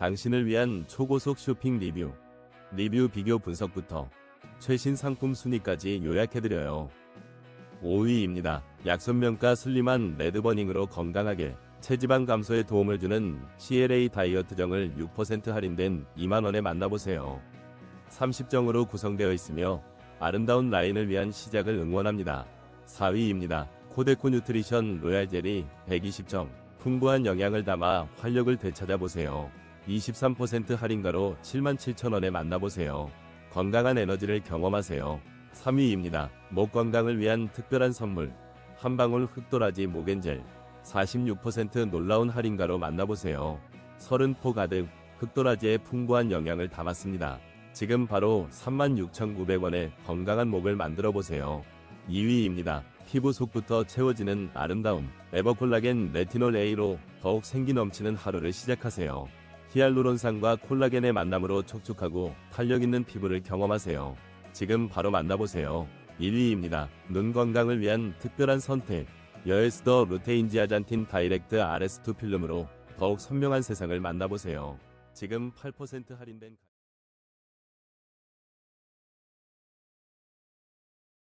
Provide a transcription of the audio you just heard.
당신을 위한 초고속 쇼핑 리뷰, 리뷰 비교 분석부터 최신 상품 순위까지 요약해드려요. 5위입니다. 약손명가 슬림한 레드버닝으로 건강하게 체지방 감소에 도움을 주는 CLA 다이어트정을 6% 할인된 2만원에 만나보세요. 30정으로 구성되어 있으며 아름다운 라인을 위한 시작을 응원합니다. 4위입니다. 코데코 뉴트리션 로얄 젤리 120점. 풍부한 영양을 담아 활력을 되찾아보세요. 23% 할인가로 77,000원에 만나보세요. 건강한 에너지를 경험하세요. 3위입니다. 목 건강을 위한 특별한 선물. 한 방울 흑도라지 목엔젤. 46% 놀라운 할인가로 만나보세요. 30포 가득 흑도라지의 풍부한 영양을 담았습니다. 지금 바로 36,900원에 건강한 목을 만들어 보세요. 2위입니다. 피부 속부터 채워지는 아름다움. 에버콜라겐 레티놀 A로 더욱 생기 넘치는 하루를 시작하세요. 히알루론산과 콜라겐의 만남으로 촉촉하고 탄력 있는 피부를 경험하세요. 지금 바로 만나보세요. 1위입니다. 눈 건강을 위한 특별한 선택. 여에스 더 루테인지 아잔틴 다이렉트 RS2 필름으로 더욱 선명한 세상을 만나보세요. 지금 8% 할인된